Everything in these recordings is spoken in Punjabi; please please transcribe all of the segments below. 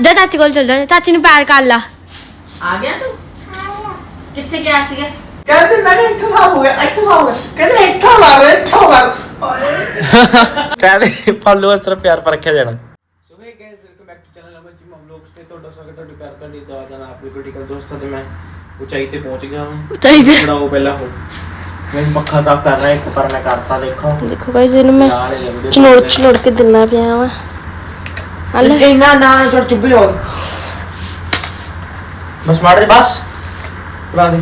ਜਾ ਚਾਚੀ ਕੋਲ ਚੱਲ ਜਾ। ਚਾਚੀ ਨੂੰ ਪਿਆਰ ਕਰ ਲਾ। ਆ ਗਿਆ ਤੂੰ? ਕਿੱਥੇ ਗਿਆ ਸੀਗਾ? ਕਹਿੰਦੇ ਮੈਂ ਕਿਹਾ ਇੱਥੇ ਸਾਫ਼ ਹੋ ਗਿਆ ਇੱਥੇ ਸਾਫ਼ ਹੋ ਗਿਆ। ਕਹਿੰਦੇ ਇੱਥੋਂ ਮਾਰ ਇੱਥੋਂ ਮਾਰ ਕਹਿੰਦੇ ਫਾਲੋਅਰਸ ਤਰ੍ਹਾਂ ਪਿਆਰ ਪਰਖਿਆ ਜਾਣਾ। So hey guys welcome back to channel Aman ji vlogs ਤੇ ਤੁਹਾਡਾ ਸਵਾਗਤ ਹੈ ਤੁਹਾਡੇ ਪਿਆਰ ਦਾ ਨਿਰਦਾਰ ਦਾ ਨਾਮ ਆਪਣੇ ਕ੍ਰਿਟੀਕਲ ਦੋਸਤਾਂ ਤੇ ਮੈਂ ਉਚਾਈ ਤੇ ਪਹੁੰਚ ਗਿਆ ਹਾਂ ਚਾਹੀਦੇ ਬਣਾਓ ਪਹਿਲਾਂ ਹੋ ਮੈਂ ਪੱਖਾ ਸਾਫ਼ ਕਰ ਰਿਹਾ ਇੱਕ ਪਰ ਮੈਂ ਕਰਤਾ ਦੇਖੋ। ਦੇਖੋ ਗਾਇਸ ਇਹਨੂੰ ਮੈਂ ਨਾਲ ਹੀ ਲੱਗਦੇ ਚਨੋੜ ਚਨੋੜ ਕੇ ਦਿੰਨਾ ਪਿਆ ਵਾ। ਹਲੇ। ਇੰਨਾ ਨਾ ਛੋੜ ਚੁੱਪ ਜਾ ਬਸ ਮਾਰ ਦੇ ਬਸ। ਲਾ ਦੇ।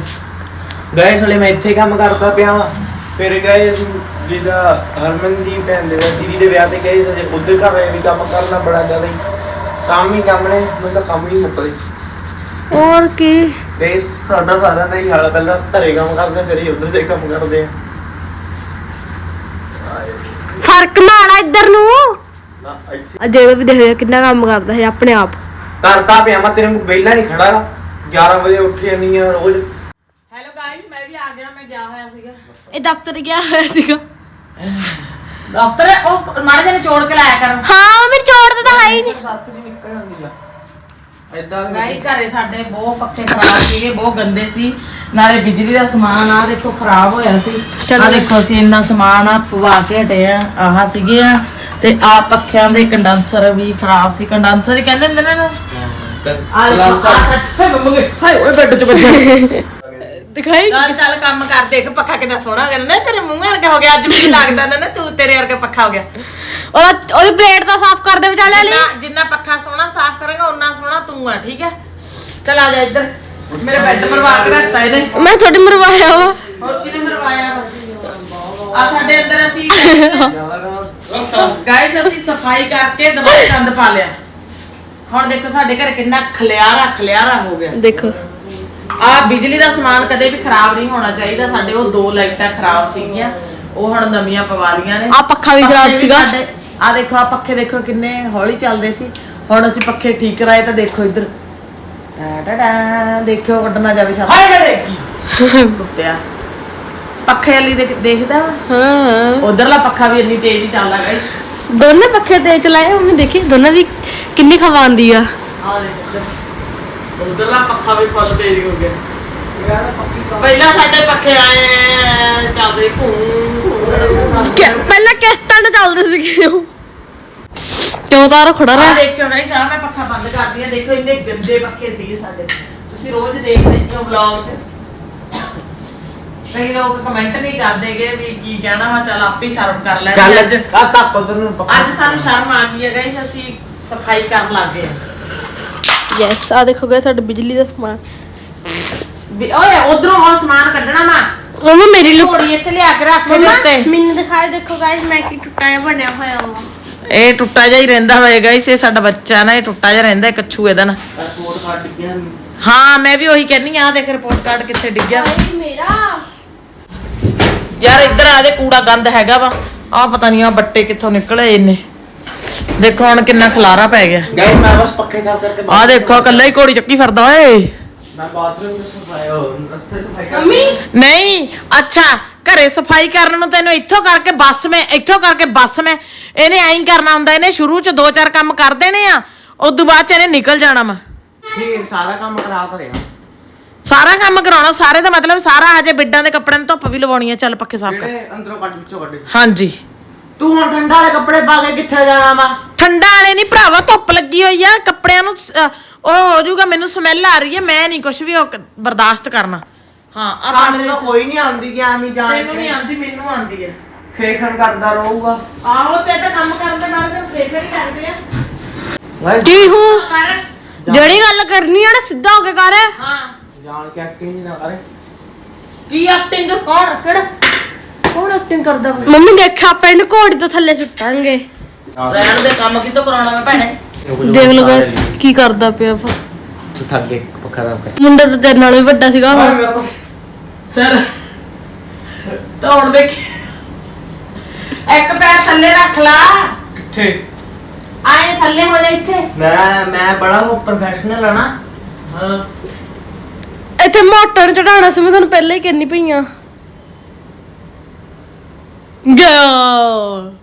ਗਾਇਸ ਹਲੇ ਮੈਂ ਇੱਥੇ ਕੰਮ ਕਰਦਾ ਪਿਆ ਵਾਂ। ਫਿਰ ਗਾਇਸ ਜਿਹਦਾ ਹਰਮਨ ਦੀ ਭੈਣ ਦੇ ਦੀਦੀ ਦੇ ਵਿਆਹ ਤੇ ਗਏ ਸਜੇ ਉਧਰ ਘਰ ਆਏ ਵੀ ਕੰਮ ਕਰਨਾ ਬੜਾ ਜ਼ਿਆਦਾ ਹੀ। ਕੰਮ ਹੀ ਕੰਮ ਨੇ ਮੈਨੂੰ ਤਾਂ ਕੰਮ ਹੀ ਨਹੀਂ ਮੁੱਕਦੇ। ਹੋਰ ਕੀ? ਗਾਇਸ ਸਾਡਾ ਹਾਲ ਪਹਿਲਾਂ ਘਰੇ ਕੰਮ ਕਰਦੇ ਫਿਰ ਹੀ ਉਧਰ ਦੇ ਕੰਮ ਕਰਦੇ ਆ। ਫ਼ਰਕ ਮਾਣਾ ਇੱਧਰ ਨੂੰ। ਅਜੇ ਵੀ ਦੇਖੋ ਕਿੰਨਾ ਕੰਮ ਕਰਦਾ ਹੈ ਆਪਣੇ ਆਪ। ਕਰਦਾ ਪਿਆ ਮੈਂ ਤੇਰੇ ਨੂੰ ਵਿਹਲਾ ਨਹੀਂ ਖੜਾ 11 ਵਜੇ ਉੱਠ ਜਾਂਦੀ ਆ ਰੋਜ਼। ਹੈਲੋ ਗਾਇਸ ਮੈਂ ਵੀ ਆ ਗਿਆ ਮੈਂ ਗਿਆ ਹੋਇਆ ਸੀਗਾ। ਇਹ ਦਫ਼ਤਰ ਗਿਆ ਹੋਇਆ ਸੀਗਾ। ਦਫ਼ਤਰ? ਉਹ ਮਾੜੇ ਜਿਹੇ ਨਿਚੋੜ ਕੇ ਲਾਇਆ ਕਰ। ਹਾਂ ਮੈਂ ਚੋੜ ਤਾਂ ਹੈ ਹੀ ਨਹੀਂ। ਸੱਤ ਦੀ ਨਿਕਲ ਜਾਂਦੀ ਆ। ਐਦਾਂ ਗਾਈ ਘਰੇ ਸਾਡੇ ਬਹੁਤ ਪੱਖੇ ਖਰਾਬ ਸੀਗੇ ਬਹੁਤ ਗੰਦੇ ਸੀ। ਨਾਲੇ ਬਿਜਲੀ ਦਾ ਸਮਾਨ ਆ ਦੇਖੋ ਖਰਾਬ ਹੋਇਆ ਸੀ। ਚਲੋ। ਆ ਦੇਖੋ ਅਸੀਂ ਇੰਨਾ ਸਮਾਨ ਆ ਪਵਾ ਕੇ ਹਟੇ ਆ। ਆਹ ਸੀਗੇ ਆ। ਤੇ ਆ ਪੱਖਿਆਂ ਦੇ ਕੰਡੈਂਸਰ ਵੀ ਖਰਾਬ ਸੀ ਕੰਡੈਂਸਰ ਹੀ ਕਹਿੰਦੇ ਹੁੰਦੇ ਨੇ ਨਾ। ਆ ਦੇਖੋ, ਆਹ ਸੱਟ- ਹਾਏ ਮੰਮੀ ਹਾਏ ਓਏ ਬੈੱਡ 'ਚ ਵੱਜਿਆ। ਦਿਖਾਈ ਚੱਲ ਚੱਲ ਕੰਮ ਕਰ ਦੇਖ ਪੱਖਾ ਕਿੰਨਾ ਸੋਹਣਾ ਹੋ ਗਿਆ। ਨਾ ਤੇਰੇ ਮੂੰਹ ਵਰਗਾ ਹੋ ਗਿਆ ਅੱਜ ਮੈਨੂੰ ਲੱਗਦਾ ਨਾ ਨਾ ਤੂੰ ਤੇਰੇ ਵਰਗਾ ਪੱਖਾ ਹੋ ਗਿਆ। ਉਹਦਾ ਉਹਦੀ ਪਲੇਟ ਤਾਂ ਸਾਫ਼ ਕਰ ਦੇ ਵਿਚਾਲੇ ਵਾਲੀ। ਜਿੰਨਾ ਜਿੰਨਾ ਪੱਖਾ ਸੋਹਣਾ ਸਾਫ਼ ਕਰੇਗਾ ਉਨਾ ਸੋਹਣਾ ਤੂੰ ਆ ਠੀਕ ਹੈ? ਚੱਲ ਆ ਜਾ ਇੱਧਰ। ਮੇਰੇ ਬੈੱਡ ਮਰਵਾ ਕੇ ਰੱਖਤਾ ਇਹਨੇ। ਮੈਂ ਤੁਹਾਡੀ ਮਰਵਾਇਆ ਵਾ। ਹੋਰ ਕਿਨੇ ਮਰਵਾਇਆ? ਆ ਸਾਡੇ ਅੰਦਰ ਅਸੀਂ ਗਾਇਸ ਅਸੀਂ ਸਫ਼ਾਈ ਕਰਕੇ ਦੁਬਾਰਾ ਗੰਦ ਪਾ ਲਿਆ। ਹੁਣ ਦੇਖੋ ਸਾਡੇ ਘਰ ਕਿੰਨਾ ਖਲਿਆਰਾ ਖਲਿਆਰਾ ਹੋ ਗਿਆ। ਦੇਖੋ। ਆ ਬਿਜਲੀ ਦਾ ਸਮਾਨ ਕਦੇ ਵੀ ਖਰਾਬ ਨਹੀਂ ਹੋਣਾ ਚਾਹੀਦਾ। ਸਾਡੇ ਉਹ ਦੋ ਲਾਈਟਾਂ ਖਰਾਬ ਸੀਗੀਆਂ। ਉਹ ਹੁਣ ਨਵੀਆਂ ਪਵਾ ਲੀਆਂ ਨੇ। ਆਹ ਪੱਖਾ ਵੀ ਖਰਾਬ ਸੀਗਾ। ਆ ਦੇਖੋ ਆ ਪੱਖੇ ਦੇਖੋ ਕਿੰਨੇ ਹੌਲੀ ਚੱਲਦੇ ਸੀ। ਹੁਣ ਅਸੀਂ ਪੱਖੇ ਠੀਕ ਕਰਾਏ ਤਾਂ ਦੇਖੋ ਇੱਧਰ। ਟਾ ਟਾ ਦੇਖਿਓ ਕੱਢ ਨਾ ਜਾਵੇ ਛੱਤ। ਹਾਏ ਬੜੇ ਕੁੱਤਿਆ ਪੱਖੇ ਵਾਲੀ ਦੇਖ- ਦੇਖਦਾ ਹਾਂ। ਉਧਰਲਾ ਪੱਖਾ ਵੀ ਇੰਨੀ ਤੇਜ਼ ਹੀ ਚੱਲਦਾ ਗਾਇਸ ਦੋਨੇ ਪੱਖੇ ਤੇ ਚਲਾਏ ਮੰਮੀ ਦੇਖੀ ਦੋਨਾਂ ਦੀ ਕਿੰਨੀ ਖਵਾ ਆਉਂਦੀ ਆ। ਆ ਦੇਖ ਉਧਰਲਾ ਪੱਖਾ ਵੀ ਫੁੱਲ ਤੇਜ਼ ਹੋ ਗਿਆ। ਪਹਿਲਾਂ ਸਾਡੇ ਪੱਖੇ ਆਏ ਚੱਲਦੇ ਘੂੰ ਕਿ- ਪਹਿਲਾਂ ਕਿਸ਼ਤਾਂ ਨਾਲ ਚੱਲਦੇ ਸੀਗੇ ਉਹ? ਕਿਉਂ ਤਾਰ ਖੜਾ ਆ ਰਿਹਾ ਦੇਖਿਓ ਗਾਇਸ ਆ ਮੈਂ ਪੱਖਾ ਬੰਦ ਕਰਦੀ ਆ ਦੇਖੋ ਇੰਨੇ ਗੰਦੇ ਪੱਖੇ ਸੀਗੇ ਸਾਡੇ। ਤੁਸੀਂ ਰੋਜ਼ ਦੇਖਦੇ ਹੋ ਵਲੌਗ 'ਚ। ਕਈ ਲੋਕ ਕਮੈਂਟ ਨਹੀਂ ਕਰਦੇਗੇ ਵੀ ਕੀ ਕਹਿਣਾ ਵਾ ਚੱਲ ਆਪੇ ਸ਼ਰਮ ਕਰ ਲੈਂਦੇ ਚੱਲ ਅੱਜ ਆ ਤੱਕ ਉਧਰ ਨੂੰ ਪੱਕਾ ਅੱਜ ਸਾਨੂੰ ਸ਼ਰਮ ਆ ਗਈ ਹੈ ਗਾਇਸ ਅਸੀਂ ਸਫ਼ਾਈ ਕਰਨ ਲੱਗ ਗਏ ਹਾਂ। ਯੈਸ ਆ ਦੇਖੋ ਗਏ ਸਾਡਾ ਬਿਜਲੀ ਦਾ ਸਮਾਨ। ਵੀ ਓਏ ਉਧਰੋਂ ਉਹ ਸਮਾਨ ਕੱਢਣਾ ਵਾ। ਮੰਮਾ ਮੇਰੀ ਲੁੱਕ ਘੋੜੀ ਇੱਥੇ ਲਿਆ ਕੇ ਰੱਖ ਦੇ ਉੱਤੇ। ਮੈਨੂੰ ਦਿਖਾਏ ਦੇਖੋ ਗਾਇਸ ਮੈਂ ਕੀ ਟੁੱਟਾ ਜਿਹਾ ਬਣਿਆ ਹੋਇਆ ਵਾ। ਇਹ ਟੁੱਟਾ ਜਿਹਾ ਹੀ ਰਹਿੰਦਾ ਹੋਏਗਾ ਇਸ ਇਹ ਸਾਡਾ ਬੱਚਾ ਨਾ ਇਹ ਟੁੱਟਾ ਜਿਹਾ ਰਹਿੰਦਾ ਕੱਛੂ ਇਹਦਾ ਨਾ। ਹਾਂ ਮੈਂ ਵੀ ਉਹੀ ਕਹਿੰਨੀ ਆ ਦੇਖ ਰਿਪੋਰਟ ਕਾਰਡ ਕਿੱਥੇ ਡਿੱਗਿਆ। ਮੇਰਾ। ਯਾਰ ਇੱਧਰ ਆ ਦੇ ਕੂੜਾ ਗੰਦ ਹੈਗਾ ਵਾ। ਆ ਪਤਾ ਨਹੀਂ ਆ ਬੱਟੇ ਕਿੱਥੋਂ ਨਿਕਲੇ ਇੰਨੇ। ਦੇਖੋ ਹੁਣ ਕਿੰਨਾ ਖਲਾਰਾ ਪੈ ਗਿਆ। ਗਾਇਸ ਮੈਂ ਬਸ ਪੱਖੇ ਸਾਫ਼ ਕਰਕੇ ਆ ਦੇਖੋ ਕੱਲਾ ਹੀ ਘੋੜੀ ਚੱਕੀ ਫਿਰਦਾ ਓਏ। ਮੈਂ ਬਾਥਰੂਮ ਵਿੱਚ ਸਫ਼ਾਈ ਉੱਥੇ ਸਫ਼ਾਈ ਕਰ ਮੰਮੀ? ਨਹੀਂ ਅੱਛਾ ਘਰੇ ਸਫ਼ਾਈ ਕਰਨ ਨੂੰ ਤੈਨੂੰ ਇੱਥੋਂ ਕਰਕੇ ਬੱਸ ਮੈਂ ਇੱਥੋਂ ਕਰਕੇ ਬੱਸ ਮੈਂ ਇਹਨੇ ਐਂ ਕਰਨਾ ਹੁੰਦਾ ਇਹਨੇ ਸ਼ੁਰੂ ਚ ਦੋ ਚਾਰ ਕੰਮ ਕਰ ਦੇਣੇ ਆ ਉਦੋਂ ਬਾਅਦ ਚ ਇਹਨੇ ਨਿਕਲ ਜਾਣਾ ਵਾ। ਠੀਕ ਸਾਰਾ ਕੰਮ ਕਰਾ ਤਾਂ ਰਿਹਾ। ਸਾਰਾ ਕੰਮ ਕਰਾਉਣਾ ਸਾਰੇ ਦਾ ਮਤਲਬ ਸਾਰਾ ਹਜੇ ਬਿੱਡਾਂ ਦੇ ਕੱਪੜਿਆਂ ਨੂੰ ਧੁੱਪ ਵੀ ਲਵਾਉਣੀ ਆ ਚੱਲ ਪੱਕੇ ਸਾਫ਼ ਕਰ। ਜਿਹੜੇ ਅੰਦਰੋਂ ਕੱਢ ਵਿੱਚੋਂ ਕੱਢ? ਹਾਂਜੀ। ਤੂੰ ਹੁਣ ਠੰਡਾ ਵਾਲੇ ਕੱਪੜੇ ਪਾ ਕੇ ਕਿੱਥੇ ਜਾਣਾ ਵਾ? ਠੰਡਾ ਵਾਲੇ ਨਹੀਂ ਭਰਾਵਾ ਧੁੱਪ ਲੱਗੀ ਹੋਈ ਆ ਕੱਪੜਿਆਂ ਨੂੰ ਉਹ ਹੋ ਜਾਊਗਾ ਮੈਨੂੰ ਸਮੈਲ ਆ ਰਹੀ ਹੈ ਮੈਂ ਨਹੀਂ ਕੁਝ ਵੀ ਉਹ ਕ- ਬਰਦਾਸ਼ਤ ਕਰਨਾ। ਹਾਂ ਆ ਤਾਂ ਕੋਈ ਨਹੀਂ ਆਉਂਦੀ ਕਿ ਐਵੇਂ ਜਾਣ ਤੈਨੂੰ ਨਹੀਂ ਆਉਂਦੀ ਮੈਨੂੰ ਆਉਂਦੀ ਹੈ ਖੇਖਣ ਕਰਦਾ ਰਹੂਗਾ। ਆਹੋ ਤੇ ਤਾਂ ਕੰਮ ਕਰਨ ਦੇ ਬਾਅਦ ਤੇ ਫੇਰ ਹੀ ਕਰਦੇ ਆ। ਕੀ ਹੂੰ ਜਿਹੜੀ ਗੱਲ ਕਰਨੀ ਆ ਨਾ ਸਿੱਧਾ ਹੋ ਕੇ ਕਰ। ਹਾਂ। ਜਾਣ ਕੇ ਐਕਟਿੰਗ ਨਹੀਂ ਨਾ ਕਰੇ ਕੀ ਐਕਟਿੰਗ ਕੌਣ ਕਿਹੜਾ? ਕੌਣ ਐਕਟਿੰਗ ਕਰਦਾ ਵਾ? ਮੰਮੀ ਦੇਖਿਆ ਪਿੰਡ ਘੋੜੀ ਤੋਂ ਥੱਲੇ ਸੁੱਟਾਂਗੇ। ਰਹਿਣ ਦੇ ਕੰਮ ਕਿਤੋਂ ਕਰਾਉਣਾ ਮੈਂ ਭੈਣੇ? ਦੇਖ ਲਓ ਗਾਇਸ ਕੀ ਕਰਦਾ ਪਿਆ ਵਾ। ਤੂੰ ਥੱਕ ਗਏ ਪੱਖਾ ਸਾਫ਼ ਕਰ। ਮੁੰਡਾ ਤਾਂ ਤੇਰੇ ਨਾਲੋਂ ਵੀ ਵੱਡਾ ਸੀਗਾ ਉਹ। ਮੇਰਾ ਤਾਂ ਸਰ ਤਾਂ ਹੁਣ ਦੇਖੀ ਇੱਕ ਪੈਰ ਥੱਲੇ ਰੱਖ ਲਾ। ਕਿੱਥੇ? ਆਏ ਥੱਲੇ ਹੋ ਜਾ ਇੱਥੇ। ਮੈਂ ਮੈਂ ਬੜਾ ਉਹ ਪ੍ਰੋਫੈਸ਼ਨਲ ਆ ਨਾ। ਹਾਂ। ਇੱਥੇ ਮੋਟਰ ਚੜਾਉਣਾ ਸੀ ਮੈਂ ਤੁਹਾਨੂੰ ਪਹਿਲਾਂ ਹੀ ਕਹਿਣੀ ਪਈਆਂ ਗਿਆ।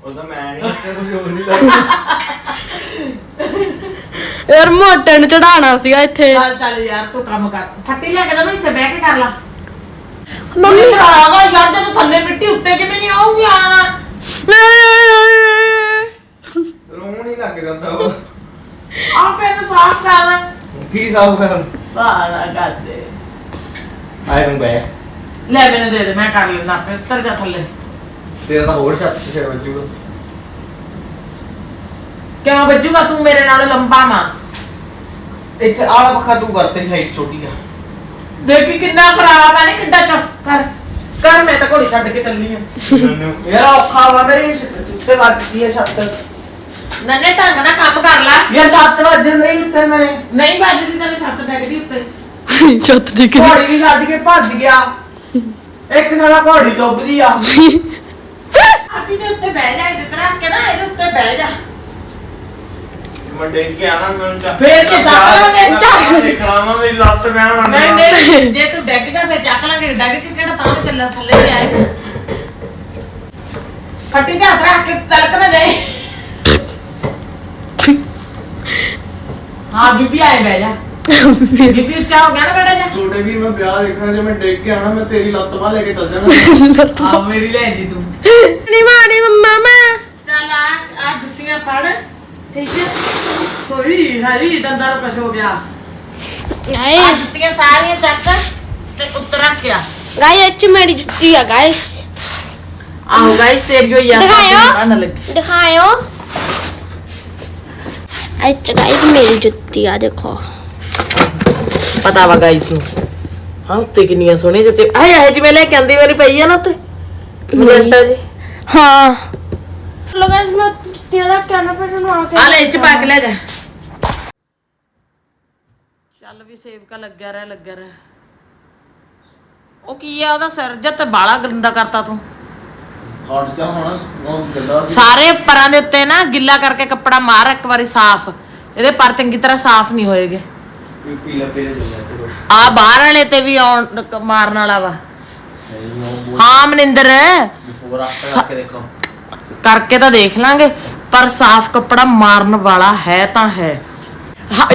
ਉਹ ਤਾਂ ਮੈਂ ਨਹੀਂ ਇੱਥੇ ਕੁਝ ਹੋਰ ਨਹੀਂ ਲੱਗਦਾ ਯਾਰ ਮੋਟੇ ਨੂੰ ਚੜਾਉਣਾ ਸੀਗਾ ਇੱਥੇ। ਚੱਲ ਚੱਲ ਯਾਰ ਤੂੰ ਕੰਮ ਕਰ। ਫੱਟੀ ਲਿਆ ਕੇ ਦਵਾਂ ਇੱਥੇ ਬਹਿ ਕੇ ਕਰ ਲਾ। ਮੰਮੀ। ਆਗਾ ਯਾਰ ਜਦੋਂ ਥੱਲੇ ਮਿੱਟੀ ਉੱਤੇ ਕਿਵੇਂ ਨਹੀਂ ਆਊਗੀ ਆਣਾ ਰੋਣ ਹੀ ਲੱਗ ਜਾਂਦਾ ਉਹ। ਆ ਪੈਨ ਸਾਫ਼ ਕਰ ਲੈ। ਕੀ ਸਾਫ਼ ਕਰਨ? ਬਾਹਰ ਕਰ ਦੇ ਆਏ ਨੂੰ ਗਏ ਲੈ ਮੈਨੂੰ ਦੇ ਦੇ ਮੈਂ ਕਰ ਲੈਂਦਾ ਆਪੇ ਉੱਤਰ ਜਾ ਥੱਲੇ। ਤੇਰਾ ਤਾਂ ਹੋਰ ਛੱਤ ਤੇ ਸਿਰ ਵੱਜੂਗਾ। ਕਿਉਂ ਵੱਜੂਗਾ? ਤੂੰ ਮੇਰੇ ਨਾਲ ਲੰਬਾ ਮਾਂ ਇੱਥੇ ਆਲਾ ਪੱਖਾ ਤੂੰ ਕਰ ਤੇਰੀ ਹਾਈਟ ਛੋਟੀ ਆ। ਦੇਖੀ ਕਿੰਨਾ ਖਰਾਬ ਹੈ ਨੀ ਕਿੱਡਾ ਚੱਕ ਕਰ। ਕਰ ਮੈਂ ਤਾਂ ਘੋੜੀ ਛੱਡ ਕੇ ਚੱਲੀ ਆ। ਯਾਰ ਔਖਾ ਵਾ ਮੇਰੀ ਉੱਤੇ ਵੱਜਦੀ ਹੈ ਛੱਤ। ਨੰਨੇ ਢੰਗ ਨਾਲ ਕੰਮ ਕਰ ਲੈ। ਯਾਰ ਛੱਤ ਵੱਜਣ ਨਹੀਂ ਉੱਤੇ ਮੇਰੇ। ਨਹੀਂ ਵੱਜਦੀ ਤੇਰੇ ਛੱਤ ਡੈਗਦੀ ਉੱਤੇ। ਚੁੱਤ ਦੀ ਕਿ ਘੋੜੀ ਵੀ ਛੱਡ ਕੇ ਭੱਜ ਗਿਆ। ਇੱਕ ਸਾਲਾ ਘੋੜੀ ਚੁੱਭਦੀ ਆ। ਆਟੀ ਦੇ ਉੱਤੇ ਬਹਿ ਜਾ ਇਹਦੇ ਤਰ੍ਹਾਂ ਕੇ ਨਾ ਇਹਦੇ ਉੱਤੇ ਬਹਿ ਜਾ। ਮੈਂ ਕੇ ਆਣਾ ਮੈਂ ਚਾ ਫੇਰ ਤੇ ਚੱਕ ਲਾਂਗੇ। ਦੇਖਣਾ ਵਾ ਮੇਰੀ ਲੱਤ ਬਹਿਣ ਨਹੀਂ ਨਹੀਂ। ਜੇ ਤੂੰ ਡੈਗ ਜਾ ਫਿਰ ਚੱਕ ਲਾਂਗੇ ਡੈਗ ਕੇ ਕਿਹੜਾ ਤਾਂ ਚੱਲਣ ਥੱਲੇ ਵੀ ਆਏ ਫੱਟੀ ਤੇ ਹੱਥ ਰੱਖ ਕੇ ਤਲਕ ਨਾ ਜਾਏ ਹਾਂ ਬੀਬੀ ਆਏ ਬਹਿ ਜਾ। ਬੀਬੀ ਉੱਚਾ ਹੋ ਗਿਆ ਨਾ ਬੇਟਾ ਜਾ ਛੋਟੇ ਵੀ ਮੈਂ ਵਿਆਹ ਦੇਖਣਾ ਜੇ ਮੈਂ ਡੇਕ ਕੇ ਆਣਾ ਮੈਂ ਤੇਰੀ ਲੱਤ ਬਾਹ ਲੈ ਕੇ ਚੱਲ ਜਾਣਾ ਆ ਮੇਰੀ ਲੈ ਜੀ ਤੂੰ ਨਹੀਂ ਮਾਰੀ ਮੰਮਾ ਮੈਂ ਚੱਲ ਆ ਆ ਜੁੱਤੀਆਂ ਫੜ ਠੀਕ ਹੈ ਕੋਈ ਹਰੀ ਦੰਦਾਂ ਨੂੰ ਕੁਛ ਹੋ ਗਿਆ ਗਾਇ ਆ ਜੁੱਤੀਆਂ ਸਾਰੀਆਂ ਚੱਕ ਤੇ ਉੱਤਰ ਰੱਖਿਆ ਗਾਇ ਅੱਛੀ ਮੇਰੀ ਜੁੱਤੀ ਆ ਗਾਇਸ ਆਹੋ ਗਾਇਸ ਤੇਰੀ ਹੋਈ ਆ ਦਿਖਾਇਓ। ਨਾ ਲੱਗੀ ਦਿਖਾਇਓ ਅੱਛਾ ਗਾਇਸ ਮੇਰੀ ਜੁੱਤੀ ਆ ਦੇਖੋ ਪਤਾ ਵਾ ਗਾਇਸ ਨੂੰ। ਹਾਂ ਉੱਤੇ ਕਿੰਨੀਆਂ ਸੋਹਣੀਆਂ ਜੁੱਤੀ ਆਏ ਆਏ ਜਿਵੇਂ ਲੈ ਕੇ ਆਂਦੀ ਵਾਰੀ ਪਈ ਆ ਨਾ ਉੱਤੇ। ਮਜੰਟਾ ਜੀ। ਹਾਂ। ਲੋ ਗਾਇਸ ਮੈਂ ਜੁੱਤੀਆਂ ਰੱਖ ਕੇ ਆਣਾ ਫਿਰ ਤੁਹਾਨੂੰ ਆ ਕੇ ਆ ਲੈ ਇੱਚ ਪਾ ਕੇ ਲੈ ਜਾ। ਚੱਲ ਵੀ ਸੇਵਕਾ ਲੱਗਿਆ ਰਹਿ ਲੱਗਿਆ ਰਹਿ। ਉਹ ਕੀ ਆ ਉਹਦਾ ਸਿਰ ਜੱਤ ਬਾਲਾ ਗੰਦਾ ਕਰਤਾ ਤੂੰ। ਖੜ ਜਾ ਹੁਣ ਉਹ ਗੱਲਾਂ ਸਾਰੇ ਪਰਾਂ ਦੇ ਉੱਤੇ ਨਾ ਗਿੱਲਾ ਕਰਕੇ ਕੱਪੜਾ ਮਾਰ ਇੱਕ ਵਾਰੀ ਸਾਫ਼। ਇਹਦੇ ਪਰ ਚੰਗੀ ਤਰ੍ਹਾਂ ਸਾਫ਼ ਨਹੀਂ ਹੋਏਗੇ। ਆ ਬਾਹਰ ਵਾਲੇ ਤੇ ਵੀ ਆਉਣ ਮਾਰਨ ਵਾਲਾ ਵਾ। ਨਹੀਂ ਉਹ ਹਾਂ ਮਨਿੰਦਰ। ਬਿਫੋਰ ਆਫਟਰ ਕੇ ਦੇਖੋ। ਕਰਕੇ ਤਾਂ ਦੇਖ ਲਾਂਗੇ ਪਰ ਸਾਫ਼ ਕੱਪੜਾ ਮਾਰਨ ਵਾਲਾ ਹੈ ਤਾਂ ਹੈ।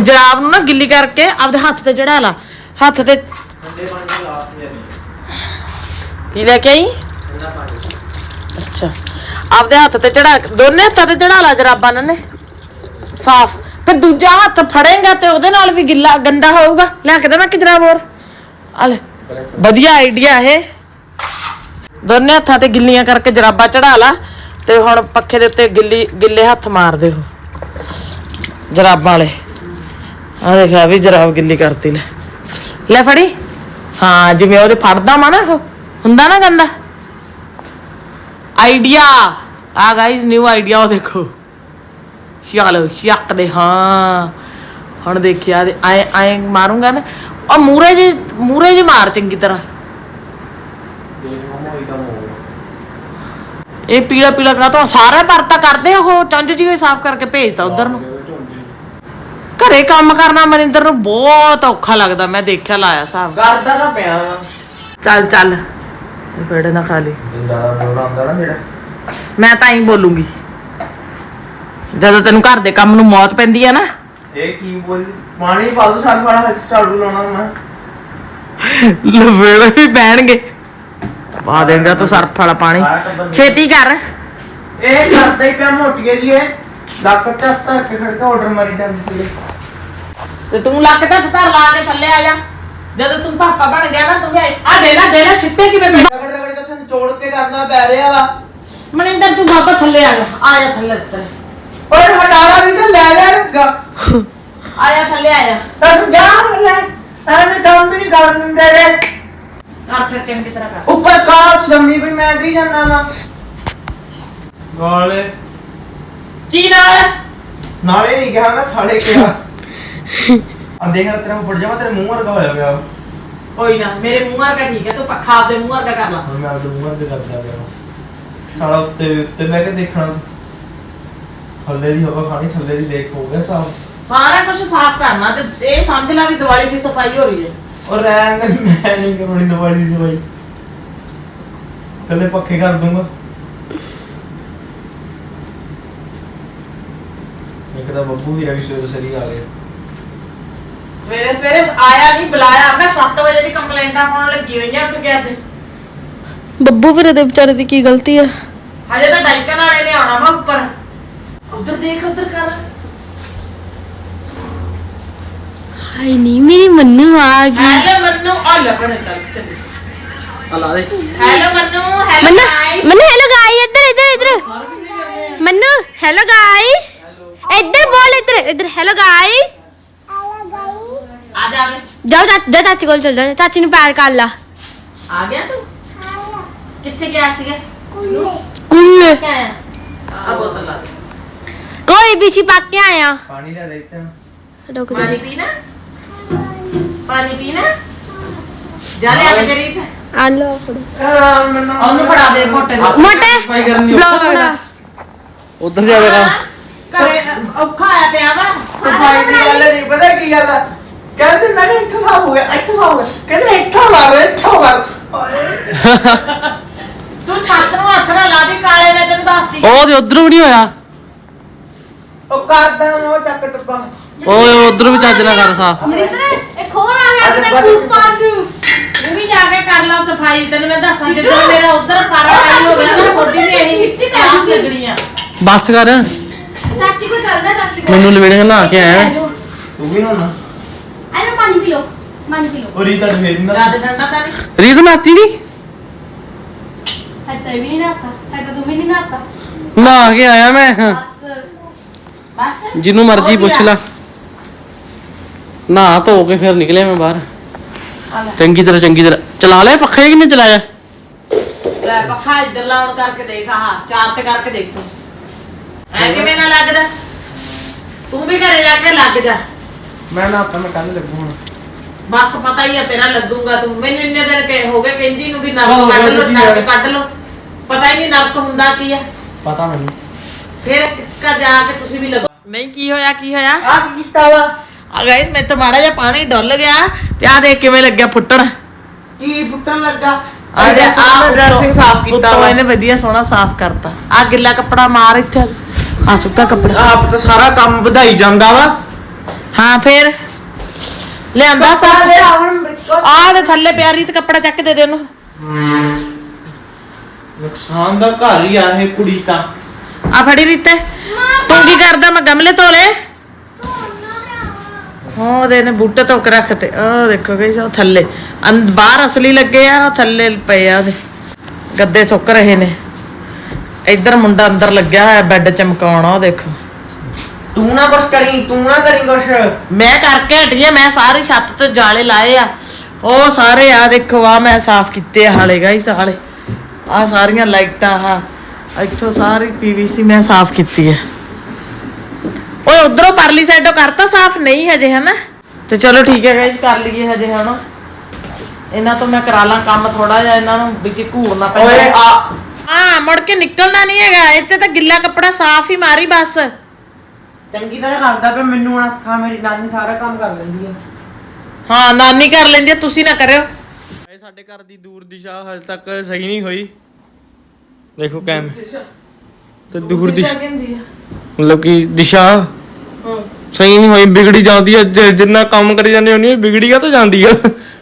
ਜਰਾਬ ਨੂੰ ਨਾ ਗਿੱਲੀ ਕਰਕੇ ਆਪਦੇ ਹੱਥ ਤੇ ਚੜਾ ਲਾ। ਹੱਥ ਤੇ ਕੀ ਲੈ ਕੇ ਆਈ? ਅੱਛਾ। ਆਪਦੇ ਹੱਥ ਤੇ ਚੜਾ ਦੋਨੇ ਹੱਥਾਂ ਤੇ ਚੜਾ ਲਾ ਜਰਾਬਾਂ ਨੇ। ਸਾਫ਼। ਫਿਰ ਦੂਜਾ ਹੱਥ ਫੜੇਗਾ ਤੇ ਉਹਦੇ ਨਾਲ ਵੀ ਗਿੱਲਾ ਗੰਦਾ ਹੋਊਗਾ। ਲੈ ਕੇ ਦੇਵਾਂ ਕਿ ਜਰਾਬ ਹੋਰ? ਆ ਲੈ। ਵਧੀਆ ਆਈਡੀਆ ਇਹ। ਦੋਨੇ ਹੱਥਾਂ ਤੇ ਗਿੱਲੀਆਂ ਕਰਕੇ ਜਰਾਬਾਂ ਚੜਾ ਲਾ ਤੇ ਹੁਣ ਪੱਖੇ ਦੇ ਉੱਤੇ ਗਿੱਲੀ, ਗਿੱਲੇ ਹੱਥ ਮਾਰ ਦੇ ਜਰਾਬਾਂ ਵਾਲੇ। ਆ ਦੇਖ ਆ ਵੀ ਜਰਾਬ ਗਿੱਲੀ ਕਰਤੀ ਲੈ। ਲੈ ਫੜੀ। ਹਾਂ, ਜਿਵੇਂ ਉਹਦੇ ਫੜਦਾ ਮਾ ਨਾ ਉਹ। ਹੁੰਦਾ ਨਾ ਗੰਦਾ। ਆਈਡੀਆ ਆ ਗਾਇਸ ਨਿਊ ਆਈਡੀਆ ਉਹ ਦੇਖੋ। ਚਲੋ ਚੱਕ ਦੇ ਹਾਂ। ਹੁਣ ਦੇਖਿਆ ਤੇ ਐ ਐ ਮਾਰੂੰਗਾ ਨਾ। ਉਹ ਮੂਰੇ ਜੀ ਮੂਰੇ ਜੀ ਮਾਰ ਚੰਗੀ ਤਰ੍ਹਾਂ। ਇਹ ਪੀਲਾ ਪੀਲਾ ਕਰਾ ਤੋਂ ਸਾਰਾ ਪਰਤਾ ਕਰਦੇ ਉਹ ਚੰਜ ਜੀ ਸਾਫ਼ ਕਰਕੇ ਭੇਜਦਾ ਉਧਰ ਨੂੰ। ਘਰੇ ਕੰਮ ਕਰਨਾ ਮਨਿੰਦਰ ਨੂੰ ਬਹੁਤ ਔਖਾ ਲੱਗਦਾ ਮੈਂ ਦੇਖਿਆ ਲਾਇਆ ਹਿਸਾਬ ਕਰਦਾ ਤਾਂ ਪਿਆ ਵਾ। ਚੱਲ ਚੱਲ। ਪੇੜੇ ਨਾ ਖਾ ਲਈ ਜਿੰਦਾ ਦਾ ਰੋਣਾ ਹੁੰਦਾ ਨਾ ਜਿਹੜਾ। ਮੈਂ ਤਾਂ ਹੀ ਬੋਲੂੰਗੀ। ਜਦੋਂ ਤੈਨੂੰ ਘਰ ਦੇ ਕੰਮ ਨੂੰ ਮੌਤ ਪੈਂਦੀ ਹੈ ਨਾ। ਇਹ ਕੀ ਬੋਲ ਪਾਣੀ ਪਾ ਦੋ ਸਾਰ ਵਾਲਾ ਸਟਾਰਟ ਲਾਉਣਾ ਮੈਂ। ਲਵੇੜੇ ਵੀ ਪੈਣਗੇ। ਪਾ ਦੇਂਗਾ ਤੂੰ ਸਰਫ ਵਾਲਾ ਪਾਣੀ। ਛੇਤੀ ਕਰ। ਇਹ ਕਰਦਾ ਹੀ ਪਿਆ ਮੋਟੀਏ ਜੀ ਇਹ ਲੱਕ ਤੇ ਹੱਥ ਧਰ ਕੇ ਖੜਕਾ ਆਰਡਰ ਮਾਰੀ ਜਾਂਦੀ ਸੀ। ਤੇ ਤੂੰ ਲੱਕ ਤੇ ਧਰ ਲਾ ਕੇ ਥੱਲੇ ਆ ਜਾ। ਜਦੋਂ ਤੂੰ ਪਾਪਾ ਬਣ ਗਿਆ ਨਾ ਤੂੰ ਵੀ ਆ ਦੇ ਲੈ ਦੇ ਲੈ ਛਿੱਟੇ ਕਿਵੇਂ ਪੈ ਰਗੜ ਰਗੜ ਕੇ ਤੁਹਾਨੂੰ ਜੋੜ ਕੇ ਕਰਨਾ ਪੈ ਰਿਹਾ ਵਾ। ਮਨਿੰਦਰ ਤੂੰ ਬਾਬਾ ਥੱਲੇ ਆ ਜਾ। ਆ ਜਾ ਥੱਲੇ ਉੱਤਰ। ਓਏ ਹਟਾਵਾ ਵੀ ਤਾਂ ਲੈ ਲੈ ਰੁੱਗਾ ਆ ਜਾ ਥੱਲੇ ਆ ਜਾ ਤੂੰ ਜਾ ਲੈ। ਐਵੇਂ ਕੰਮ ਵੀ ਨਹੀਂ ਕਰਨ ਦਿੰਦੇ ਰੇ। ਕਰ ਫਿਰ ਚੰਗੀ ਤਰ੍ਹਾਂ ਕਰ। ਉੱਪਰ ਕਾਲ ਸ਼ਮੀ ਵੀ ਮੈਂ ਵੀ ਜਾਂਦਾ ਵਾ। ਨਾਲੇ। ਕੀ ਨਾਲ? ਨਾਲੇ ਨਹੀਂ ਕਿਹਾ ਮੈਂ ਸਾਲੇ ਕਿਹਾ। ਆ ਦੇਖ ਲੈ ਤੇਰਾ ਉੱਪਰ ਜਾਵਾ ਤੇਰੇ ਮੂੰਹ ਵਰਗਾ ਹੋਇਆ ਪਿਆ। ਕੋਈ ਨਾ ਮੇਰੇ ਮੂੰਹ ਵਰਗਾ ਠੀਕ ਹੈ ਤੂੰ ਪੱਖਾ ਆਪਦੇ ਮੂੰਹ ਵਰਗਾ ਕਰ ਲਾ। ਹੁਣ ਮੈਂ ਆਪਣੇ ਮੂੰਹ ਵਰਗਾ ਕਰਦਾ ਪਿਆ। ਸਾਲਾ ਉੱਤੇ ਉੱਤੇ ਬਹਿ ਕੇ ਦੇਖਣਾ। ਥੱਲੇ ਦੀ ਹਵਾ ਖਾਣੀ ਥੱਲੇ ਦੀ ਦੇਖ ਹੋ ਗਿਆ ਸਾਫ਼। ਸਾਰਾ ਕੁਝ ਸਾਫ਼ ਕਰਨਾ ਤੇ ਇਹ ਸਮਝ ਲੈ ਵੀ ਦੀਵਾਲੀ ਦੀ ਸਫ਼ਾਈ ਹੋ ਰਹੀ ਹੈ। ਔਰ ਰਹਿਣ ਦੇ ਮੈਂ ਨਹੀਂ ਕਰਨੀ ਦਵਾਈ ਦੀ ਸਵਾਈ ਥੱਲੇ ਪੱਖੇ ਕਰ ਦੂੰਗਾ ਇੱਕ ਤਾਂ ਬੱਬੂ ਵੀ ਰਵੀ ਸਵੇਰੇ ਸਰੀ ਆ ਗਏ। ਸਵੇਰੇ ਸਵੇਰੇ ਆਇਆ ਨਹੀਂ ਬੁਲਾਇਆ ਮੈਂ 7 ਵਜੇ ਦੀ ਕੰਪਲੇਂਟਾਂ ਪਾਉਣ ਲੱਗੀ ਹੋਈ ਆ ਉੱਠ ਕੇ ਅੱਜ। ਬੱਬੂ ਫਿਰ ਇਹਦੇ ਵਿਚਾਰੇ ਦੀ ਕੀ ਗਲਤੀ ਆ? ਹਜੇ ਤਾਂ ਡਾਈਕਨ ਵਾਲੇ ਨੇ ਆਉਣਾ ਵਾ ਉੱਪਰ। ਉਧਰ ਦੇਖ ਉਧਰ ਕਰ। ਹਾਏ ਨਹੀਂ ਮੇਰੀ ਮੰਨੂ ਆ ਗਈ। ਹੈਲੋ ਮੰਨੂ ਆ ਲੱਭਣ ਚੱਲ ਚੱਲ। ਆ ਲਾ ਦੇ। Hello Mannu hello Mannu guys Mannu hello guys ਇੱਧਰ ਇੱਧਰ ਇੱਧਰ। ਮੰਨੂ ਹੈਲੋ ਗਾਇਸ ਇੱਧਰ ਬੋਲ ਇੱਧਰ ਇੱਧਰ ਹੈਲੋ ਗਾਇਸ ਆ ਜਾ ਵੇ। ਜਾਓ ਚਾ- ਜਾ ਚਾਚੀ ਕੋਲ ਚਲ ਜਾ ਚਾਚੀ ਨੂੰ ਪਿਆਰ ਕਰ ਲਾ। ਆ ਗਿਆ ਤੂੰ? ਕਿੱਥੇ ਗਿਆ ਸੀਗਾ? ਕੁੱਲ। ਕਿਆ ਆ ਬੋਤਲ ਲਾ ਦੇ। ਕੋਈ ਵੀ ਪਾ ਕੇ ਆਇਆ। ਪਾਣੀ ਦਾ ਦੇ ਇੱਥੇ ਰੁਕ ਜਾ। ਪਾਣੀ ਪੀਣਾ? ਪਾਣੀ ਪੀਣਾ? ਜਾ ਲੈ ਆ ਤੇਰੀ ਤੇ ਆ ਲੋ ਫੜੋ। ਉਹਨੂੰ ਫੜਾ ਦੇ ਮੋਟੇ ਨੂੰ। ਮੋਟੇ ਸਫ਼ਾਈ ਕਰਨੀ ਬਲੌਗ ਬਣਾ। ਉਧਰ ਜਾਵੇਗਾ ਘਰੇ ਔਖਾ ਆਇਆ ਪਿਆ ਵਾ। ਸਫ਼ਾਈ ਦੀ ਗੱਲ ਨਹੀਂ ਪਤਾ ਕੀ ਗੱਲ ਆ? ਕਹਿੰਦੇ ਮੈਂ ਕਿਹਾ ਇੱਥੋਂ ਸਾਫ਼ ਹੋ ਗਿਆ ਇੱਥੋਂ ਸਾਫ਼ ਹੋ ਗਿਆ। ਕਹਿੰਦੇ ਇੱਥੋਂ ਲਾ ਦੇ ਇੱਥੋਂ ਲਾ ਤੂੰ ਛੱਤ ਨੂੰ ਹੱਥ ਨਾਲ ਲਾ ਦੀ ਕਾਲੇ ਮੈਂ ਤੈਨੂੰ ਦੱਸਦੀ। ਉਹ ਤੇ ਉਧਰ ਵੀ ਨਹੀਂ ਹੋਇਆ। ਉਹ ਕਰਦਾ ਉਹ ਚੱਕ ਟੱਪਾ ਉਹ ਉਧਰ ਵੀ ਚੱਜ ਨਾ ਕਰ ਸਾਫ਼। ਮਨਿੰਦਰ ਇੱਕ ਹੋਰ ਆ ਗਿਆ ਕਿਤੇ ਖੂਸ ਪਾਣ ਨੂੰ ਤੂੰ ਵੀ ਜਾ ਕੇ ਕਰ ਲਾ ਸਫ਼ਾਈ ਤੈਨੂੰ ਮੈਂ ਦੱਸਾਂ ਜਦੋਂ ਮੇਰਾ ਉਧਰ ਪਾਰਾ ਟਾਈ ਹੋ ਗਿਆ ਨਾ ਥੋੜੀ ਨੇ ਇਹੀ ਕਲਾਸ ਲੱਗਣੀ ਆ। ਬੱਸ ਕਰ। ਚਾਚੀ ਕੋ ਚੱਲ ਜਾ ਚਾਚੀ ਕੋ ਮੈਨੂੰ ਲਵੇੜੇ ਨਹਾ ਕੇ ਆਇਆ। ਤੂੰ ਵੀ ਨਾ ਨਾ ਆਲੋ ਪਾਣੀ ਪੀ ਲੋ ਪਾਣੀ ਪੀ ਲੋ ਉਹ ਰੀਤਾ ਤੇ ਫੇਰ ਨਾ ਰਾਤ ਠੰਡਾ ਤਾਂ ਨਹੀਂ ਰੀਤ ਨਾਤੀ ਨਹੀਂ ਹੈ ਤਾਂ ਵੀ ਨਹੀਂ ਨਾਤਾ ਹੈ ਤਾਂ ਤੂੰ ਵੀ ਨਹੀਂ ਨਾਤਾ ਨਹਾ ਕੇ ਆਇਆ ਮੈਂ। ਬਸ ਜਿਹਨੂੰ ਮਰਜ਼ੀ। ਪੁੱਛ ਲਾ। ਨਹਾ ਧੋ ਕੇ ਫਿਰ ਨਿਕਲਿਆ ਮੈਂ ਬਾਹਰ। ਆ ਲੈ। ਚੰਗੀ ਤਰ੍ਹਾਂ ਚੰਗੀ ਤਰ੍ਹਾਂ। ਚਲਾ ਲਿਆ ਪੱਖੇ ਕਿ ਨਹੀਂ ਚਲਾਇਆ? ਲੈ ਪੱਖਾ ਇੱਧਰ ਲਾਉਣ ਕਰਕੇ ਦੇਖ ਆਹ ਚਾਰ ਤੇ ਕਰਕੇ ਦੇਖ ਤੂੰ। ਐ ਕਿਵੇਂ ਨਾ ਲੱਗਦਾ ਤੂੰ ਵੀ ਘਰੇ ਜਾ ਕੇ ਲੱਗ ਜਾ। ਮੈਂ ਨਾ ਤਾਂ ਮੈਂ ਕੱਲ ਲੱਗੂ ਹੁਣ। ਬਸ ਪਤਾ ਹੀ ਆ ਤੇਰਾ ਲੱਗੂਗਾ ਤੂੰ। ਮੈਨੂੰ ਇੰਨੇ ਦਿਨ ਕਹੇ ਹੋ ਗਏ ਕਹਿੰਦੀ ਨੂੰ ਵੀ ਆਹੋ, ਨਰਕ ਕੱਢ ਲੋ ਨਰਕ। ਕੱਢ ਲੋ ਪਤਾ ਹੀ ਨਹੀਂ ਨਰਕ ਹੁੰਦਾ ਕੀ ਆ। ਪਤਾ ਮੈਨੂੰ। ਫਿਰ ਘਰ ਜਾ ਕੇ ਤੁਸੀਂ ਵੀ ਲੱਗੋ। ਨਹੀਂ ਕੀ ਹੋਇਆ ਕੀ ਹੋਇਆ? ਆ ਕੀ ਕੀਤਾ ਵਾ? ਆ ਗਾਇਸ ਮੈਂ ਤਾਂ ਮਾੜਾ ਜਿਹਾ ਪਾਣੀ ਡੁੱਲ ਗਿਆ ਤੇ ਆ ਦੇਖ ਕਿਵੇਂ ਲੱਗਿਆ ਫੁੱਟਣ। ਕੀ ਫੁੱਟਣ ਲੱਗਾ? ਆ ਦੇ ਆ ਡਰੈਸਿੰਗ ਸਾਫ਼ ਕੀਤਾ ਵਾ। ਇਹਨੇ ਵਧੀਆ ਸੋਹਣਾ ਸਾਫ਼ ਕਰਤਾ। ਆ ਗਿੱਲਾ ਕੱਪੜਾ ਮਾਰ ਇੱਥੇ। ਆ ਸੁੱਕਾ ਕੱਪੜਾ। ਆਪ ਤਾਂ ਸਾਰਾ ਕੰਮ ਵਧਾਈ ਜਾਂਦਾ ਵਾ। ਹਾਂ ਫੇਰ। ਲਿਆਂਦਾ ਸਾਰਾ ਆ ਦੇ ਥੱਲੇ ਪਿਆਰੀ ਤੇ ਕੱਪੜਾ ਚੱਕ ਦੇ ਦੇ ਉਹਨੂੰ। ਨੁਕਸਾਨ ਦਾ ਘਰ ਹੀ ਆ ਇਹ ਕੁੜੀ ਤਾਂ। ਆ ਫੜੀ ਰੀਤੇ। ਤੂੰ ਕੀ ਕਰਦਾ ਮੈਂ ਗਮਲੇ ਧੋਲੇ ਹਾਂ ਉਹਦੇ ਨੇ ਬੂਟੇ ਧੋ ਕੇ ਰੱਖਤੇ। ਉਹ ਦੇਖੋ ਗਈ ਉਹ ਥੱਲੇ। ਅੰਦ ਬਾਹਰ ਅਸਲੀ ਲੱਗੇ ਆ ਉਹ ਥੱਲੇ ਪਏ ਆ ਉਹਦੇ। ਗੱਦੇ ਸੁੱਕ ਰਹੇ ਨੇ। ਇੱਧਰ ਮੁੰਡਾ ਅੰਦਰ ਲੱਗਿਆ ਹੋਇਆ ਬੈੱਡ ਚਮਕਾਉਣਾ ਉਹ ਦੇਖੋ। ਤੂੰ ਨਾ ਕੁਛ ਕਰੀ ਤੂੰ ਨਾ ਕਰੀ ਕੁਛ। ਮੈਂ ਕਰਕੇ ਹਟੀ ਆ ਮੈਂ ਸਾਰੀ ਛੱਤ ਤੇ ਜਾਲੇ ਲਾਏ ਆ। ਉਹ ਸਾਰੇ ਆ ਦੇਖੋ ਆ ਮੈਂ ਸਾਫ਼ ਕੀਤੇ ਆ ਹਾਲੇ ਗਾਈਸ ਹਾਲੇ। ਆ ਸਾਰੀਆਂ ਲਾਈਟਾਂ ਆ ਇੱਥੋਂ ਸਾਰੀ ਪੀਵੀਸੀ ਮੈਂ ਸਾਫ਼ ਕੀਤੀ ਹੈ। ਓਏ ਉਧਰੋਂ ਪਰਲੀ ਸਾਈਡੋਂ ਕਰਤਾ ਸਾਫ਼? ਨਹੀਂ ਹਜੇ ਹਨਾ? ਤੇ ਚਲੋ ਠੀਕ ਹੈ ਗਾਈਸ ਕਰ ਲਈਏ ਹਜੇ ਹਨਾ? ਇਹਨਾਂ ਤੋਂ ਮੈਂ ਕਰਾ ਲਾਂ ਕੰਮ ਥੋੜਾ ਜਿਹਾ ਇਹਨਾਂ ਨੂੰ ਵਿੱਚ ਘੂਰਨਾ ਓਏ ਪੈਂਦਾ ਆ। ਹਾਂ ਮੁੜ ਕੇ ਨਿਕਲਣਾ ਨਹੀਂ ਹੈਗਾ। ਇੱਥੇ ਤਾਂ ਗਿੱਲਾ ਕੱਪੜਾ ਸਾਫ਼ ਹੀ ਮਾਰੀ ਬਸ। ਚੰਗੀ ਤਰ੍ਹਾਂ ਕਰਦਾ ਪਿਆ ਮੈਨੂੰ ਹੁਣ ਸਿਖਾ ਮੇਰੀ ਨਾਨੀ ਸਾਰਾ ਕੰਮ ਕਰ ਲੈਂਦੀ ਆ। ਹਾਂ ਨਾਨੀ ਕਰ ਲੈਂਦੀ ਆ ਤੁਸੀਂ ਨਾ ਕਰਿਓ। ਸਾਡੇ ਘਰ ਦੀ ਦੂਰ ਦਿਸ਼ਾ ਹਜੇ ਤੱਕ ਸਹੀ ਨਹੀਂ ਹੋਈ। ਦੇਖੋ ਕੈਮ ਤੇ ਦੂਰ ਦਿਸ਼ਾ ਮਤਲਬ ਕਿ ਦਿਸ਼ਾ ਸਹੀ ਨਹੀਂ ਹੋਈ ਵਿਗੜੀ ਜਾਂਦੀ ਹੈ ਜ- ਜਿੰਨਾ ਕੰਮ ਕਰੀ ਜਾਂਦੇ ਹੁੰਦੀ ਹੈ ਵਿਗੜੀ ਕਾ ਤਾਂ ਜਾਂਦੀ ਆ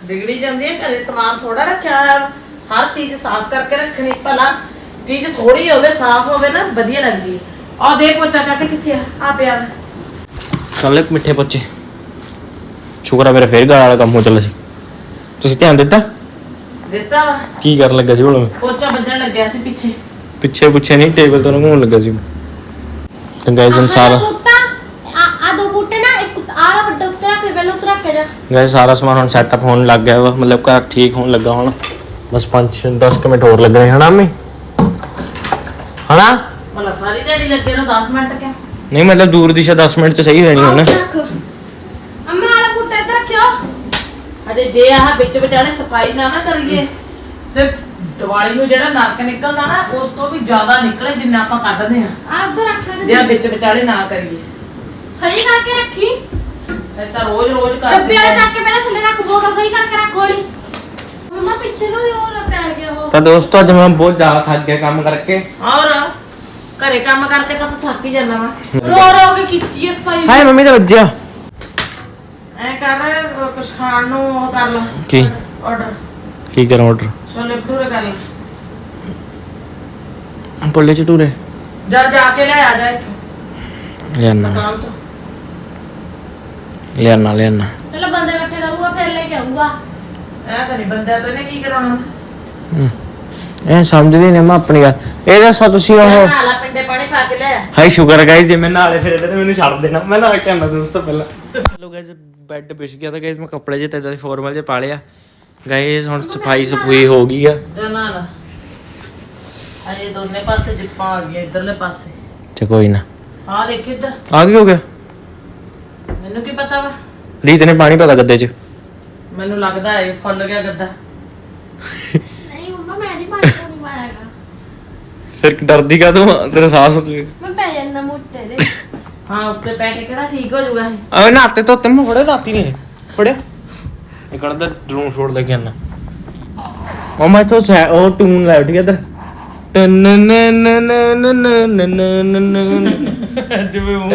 ਵਿਗੜੀ ਜਾਂਦੀ ਹੈ ਘਰੇ ਸਮਾਨ ਥੋੜਾ ਰੱਖਿਆ ਹੋਇਆ ਵਾ। ਹਰ ਚੀਜ਼ ਸਾਫ਼ ਕਰਕੇ ਰੱਖਣੀ ਭਲਾ ਚੀਜ਼ ਥੋੜੀ ਹੋਵੇ ਸਾਫ਼ ਹੋਵੇ ਨਾ ਵਧੀਆ ਲੱਗਦੀ ਹੈ ਆ ਦੇ ਪੋਚਾ ਚੱਕ ਕਿੱਥੇ ਆ? ਆ ਪਿਆ ਵਾ। ਕੱਲ ਮਿੱਠੇ ਪੁੱਛੇ ਸ਼ੁਕਰ ਆ ਮੇਰੇ ਫੇਰ ਗਾਲ ਵਾਲਾ ਕੰਮ ਹੋ ਚੱਲਿਆ ਸੀ। ਤੁਸੀਂ ਧਿਆਨ ਦਿੱਤਾ? ਦਿੱਤਾ ਵਾ। ਕੀ ਕਰਨ ਲੱਗਾ ਸੀ ਹੁਣ? ਪੋਚਾ ਵੱਜਣ ਲੱਗਿਆ ਸੀ ਪਿੱਛੇ। ਪਿੱਛੇ ਪੁੱਛੇ ਨਹੀਂ ਟੇਬਲ ਤੋਂ ਲੰਘਾਉਣ ਲੱਗਾ ਸੀ। ਤੇ ਗਾਇਸ ਹਮ ਸਾਰਾ ਆ ਆ ਦੋ ਬੂਟੇ ਨਾ ਇੱਕ ਆਲਾ ਵੱਡਾ ਉੱਤੇ ਰੱਖ ਕੇ ਪਹਿਲਾਂ ਉੱਤੇ ਰੱਖ ਕੇ ਜਾ। ਗਾਇਸ ਸਾਰਾ ਸਮਾਨ ਹੁਣ ਸੈਟਅਪ ਹੋਣ ਲੱਗ ਗਿਆ ਵਾ। ਮਤਲਬ ਘਰ ਠੀਕ ਹੋਣ ਲੱਗਾ ਹੁਣ। ਬਸ 5 10 ਮਿੰਟ ਹੋਰ ਲੱਗਣੇ ਹਨਾ ਅੰਮੀ ਹਨਾ? ਭਲਾ ਸਾਰੀ ਦਿਹਾੜੀ ਲੱਗੇ ਨੂੰ 10 ਮਿੰਟ ਕਿਆ ਨਹੀਂ ਮਤਲਬ ਦੂਰ ਦਿਸ਼ਾ 10 ਮਿੰਟ ਚ ਸਹੀ ਹੋ ਜਾਣੀ ਹੁਣ ਰੱਖ ਅੰਮਾ ਆਲਾ ਬੂਟਾ ਇੱਧਰ ਰੱਖਿਓ ਅਜੇ ਜੇ ਆਹ ਵਿੱਚ ਵਿਚਾਲੇ ਸਫ਼ਾਈ ਨਾ ਨਾ ਕਰੀਏ ਤੇ ਦੀਵਾਲੀ ਨੂੰ ਜਿਹੜਾ ਨਰਕ ਨਿਕਲਦਾ ਨਾ ਉਸ ਤੋਂ ਵੀ ਜ਼ਿਆਦਾ ਨਿਕਲੇ ਜਿੰਨਾ ਆਪਾਂ ਕੱਢਦੇ ਆ ਆ ਉੱਧਰ ਰੱਖ ਜੇ ਆਹ ਵਿੱਚ ਵਿਚਾਲੇ ਨਾ ਕਰੀਏ। ਸਹੀ ਕਰਕੇ ਰੱਖੀ। ਇਹ ਤਾਂ ਰੋਜ਼ ਰੋਜ਼ ਡੱਬੇ ਕਰਦੇ ਵਾਲੇ ਆ। ਚੱਕ ਕੇ ਪਹਿਲਾਂ ਥੱਲੇ ਰੱਖ ਬੋਤਲ ਸਹੀ ਕਰਕੇ ਰੱਖ ਹੌਲੀ ਮੰਮਾ ਪਿੱਛੇ ਨੂੰ ਹੀ ਹੋਰ ਪੈ ਗਿਆ ਉਹ। ਤਾਂ ਦੋਸਤੋ ਅੱਜ ਮੈਂ ਬਹੁਤ ਜ਼ਿਆਦਾ ਥੱਕ ਗਿਆ ਕੰਮ ਕਰਕੇ। ਔਰ ਘਰੇ ਕੰਮ ਕਰਕੇ ਤਾਂ ਤੂੰ ਥੱਕ ਹੀ ਜਾਂਦਾ ਵਾ। ਰੋ ਰੋ ਕੇ ਕੀਤੀ ਹੈ ਸਫ਼ਾਈ। ਹਾਏ ਮੰਮੀ ਦਾ ਵੱਜਿਆ। ਐ ਕਰ ਅਹ, ਕੁਛ ਖਾਣ ਨੂੰ ਉਹ ਕਰ ਲਾ। ਕੀ? ਆਰਡਰ ਕੀ ਕਰਾਂ ਆਰਡਰ ਛੋਲੇ ਭਟੂਰੇ ਕਰ ਲਾ। ਪੁੱਲੇ ਚਟੂਰੇ? ਜਾ ਜਾ ਕੇ ਲੈ ਆ ਜਾ ਇੱਥੋਂ। ਲਿਆਣਾ ਦੁਕਾਨ ਤੋਂ। ਲਿਆਣਾ ਲਿਆਣਾ ਚਲੋ ਬੰਦੇ ਇਕੱਠੇ ਕਰੂਗਾ ਫਿਰ ਲੈ ਕੇ ਆਊਗਾ। ਐ ਤਾਂ ਨਹੀਂ ਬੰਦਿਆਂ ਤੋਂ ਇਹਨੇ ਕੀ ਕਰਾਉਣਾ। ਇਹ ਸਮਝਦੀ ਨਹੀਂ ਮੈਂ ਆਪਣੀ ਗੱਲ। ਇਹ ਦੱਸੋ ਤੁਸੀਂ ਉਹ ਹਾਲਾ ਪਿੰਡੇ ਪਾਣੀ ਪਾ ਕੇ ਲੈ ਹਾਈ ਸ਼ੁਕਰ ਗਾਇਸ ਜੇ ਮੈਂ ਨਾਲੇ ਫਿਰ ਤੇ ਮੈਨੂੰ ਛੱਡ ਦੇਣਾ। ਮੈਂ ਨਾਲ ਕਹਿੰਦਾ ਦੋਸਤੋ ਪਹਿਲਾਂ। ਲੋ ਗਾਇਸ ਬੈੱਡ ਵਿਛ ਗਿਆ ਤਾਂ ਗਾਇਸ ਮੈਂ ਕੱਪੜੇ ਜਿਹੇ ਤੇ ਇਦਾਂ ਦੇ ਫਾਰਮਲ ਜਿਹੇ ਪਾ ਲਿਆ ਗਾਇਸ ਹੁਣ ਸਫ਼ਾਈ ਸਫੂਈ ਹੋ ਗਈ ਆ। ਜਾ ਨਾ ਨਾ ਅਜੇ ਦੋਨੇ ਪਾਸੇ ਜਿੱਪਾਂ ਆ ਗਈਆਂ ਇਧਰਲੇ ਪਾਸੇ। ਤੇ ਕੋਈ ਨਾ। ਆ ਦੇਖ ਇੱਧਰ ਆ ਕੀ ਹੋ ਗਿਆ ਮੈਨੂੰ ਕੀ ਪਤਾ ਵਾ? ਰੀਤ ਨੇ ਪਾਣੀ ਪਤਾ ਗੱਦੇ 'ਚ। ਮੈਨੂੰ ਲੱਗਦਾ ਹੈ ਫੁੱਲ ਗਿਆ ਗੱਦਾ। ਨਹੀਂ ਮੰਮਾ ਮੈਂ ਨਹੀਂ ਪਾਣੀ ਪੂਣੀ ਪਾਇਆਗਾ ਫਿਰ ਡਰਦੀ ਕਾ ਤੂੰ ਤੇਰਾ ਸਾਹ ਸੁੱਕ ਗਿਆ। ਮੈਂ ਪੈ ਜਾਂਦਾ ਮੁੱਤੇ ਦੇ। ਹਾਂ ਉੱਤੇ ਪੈ ਕੇ ਕਿਹੜਾ ਠੀਕ ਹੋ ਜਾਊਗਾ ਇਹ ਆ ਨਾਤੇ ਤੋਂ ਤੈਨੂੰ ਫੜੇ ਰਾਤੀ ਨੇ ਫੜਿਆ ਇਹ ਕੜਦਾ ਡਰੂਨ ਛੋੜ ਲੈ ਕੇ ਆਣਾ ਉਹ ਮੈਂ ਤੋਂ ਸੈ- ਉਹ ਟੂਨ ਲੈ ਉੱਠ ਗਿਆ ਇਧਰ ਜਿਵੇਂ ਉਹ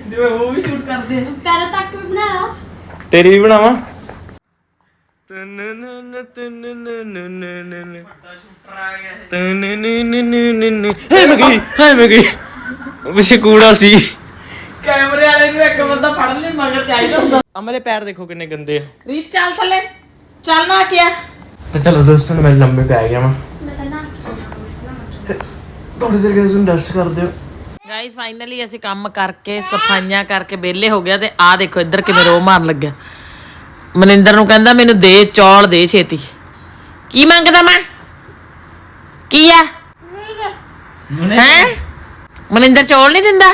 ਜਿਵੇਂ ਉਹ ਵੀ ਸ਼ੂਟ ਕਰਦੇ ਆ ਪੈਰ ਤੱਕ ਵੀ ਬਣਾ ਲਾ ਤੇਰੀ ਵੀ ਬਣਾਵਾ ਹੈ ਮੈਂ ਗਈ ਹੈ ਮੈਂ ਗਈ ਪਿੱਛੇ ਕੂੜਾ ਸੀ। ਕੈਮਰੇ ਵਾਲੇ ਨੂੰ ਇੱਕ ਬੰਦਾ ਫੜਨ ਲਈ ਮਗਰ ਚਾਹੀਦਾ ਹੁੰਦਾ। ਅਮਲੇ ਪੈਰ ਦੇਖੋ ਕਿੰਨੇ ਗੰਦੇ ਆ। ਰੀਤ ਚੱਲ ਥੱਲੇ। ਚੱਲ ਨਾ ਕਿਆ ਤੇ ਚਲੋ ਦੋਸਤੋ ਮੈਂ ਲੰਬੇ ਪੈ ਗਿਆ ਵਾਂ। ਮੈਂ ਤਾਂ ਨਾ ਥੋੜੀ ਦੇਰ ਗਾਇਸ ਨੂੰ ਡਸਟ ਕਰ ਦਿਓ। ਗਾਇਸ ਫਾਈਨਲੀ ਅਸੀਂ ਕੰਮ ਕਰਕੇ ਸਫਾਈਆਂ ਕਰਕੇ ਵਿਹਲੇ ਹੋ ਗਿਆ ਤੇ ਆ ਦੇਖੋ ਇੱਧਰ ਕਿਵੇਂ ਰੋ ਮਾਰਨ ਲੱਗਿਆ। ਮਨਿੰਦਰ ਨੂੰ ਕਹਿੰਦਾ ਮੈਨੂੰ ਦੇ ਚੌਲ ਦੇ ਛੇਤੀ। ਕੀ ਮੰਗਦਾ ਮੈਂ? ਕੀ ਆ? ਹੈ? ਮਨਿੰਦਰ ਚੌਲ ਨਹੀਂ ਦਿੰਦਾ?